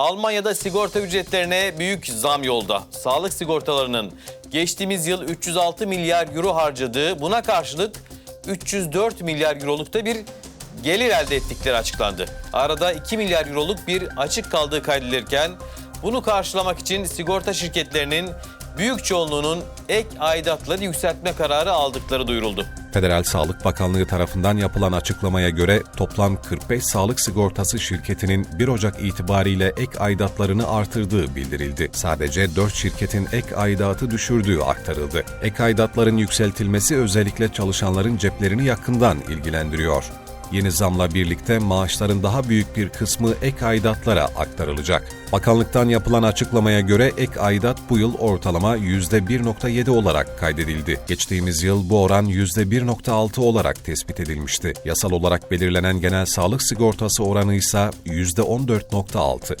Almanya'da sigorta ücretlerine büyük zam yolda. Sağlık sigortalarının geçtiğimiz yıl 306 milyar euro harcadığı buna karşılık 304 milyar euroluk da bir gelir elde ettikleri açıklandı. Arada 2 milyar euroluk bir açık kaldığı kaydedilirken bunu karşılamak için sigorta şirketlerinin büyük çoğunluğunun ek aidatları yükseltme kararı aldıkları duyuruldu. Federal Sağlık Bakanlığı tarafından yapılan açıklamaya göre toplam 45 sağlık sigortası şirketinin 1 Ocak itibariyle ek aidatlarını artırdığı bildirildi. Sadece 4 şirketin ek aidatı düşürdüğü aktarıldı. Ek aidatların yükseltilmesi özellikle çalışanların ceplerini yakından ilgilendiriyor. Yeni zamla birlikte maaşların daha büyük bir kısmı ek aidatlara aktarılacak. Bakanlıktan yapılan açıklamaya göre ek aidat bu yıl ortalama %1.7 olarak kaydedildi. Geçtiğimiz yıl bu oran %1.6 olarak tespit edilmişti. Yasal olarak belirlenen genel sağlık sigortası oranı ise %14.6.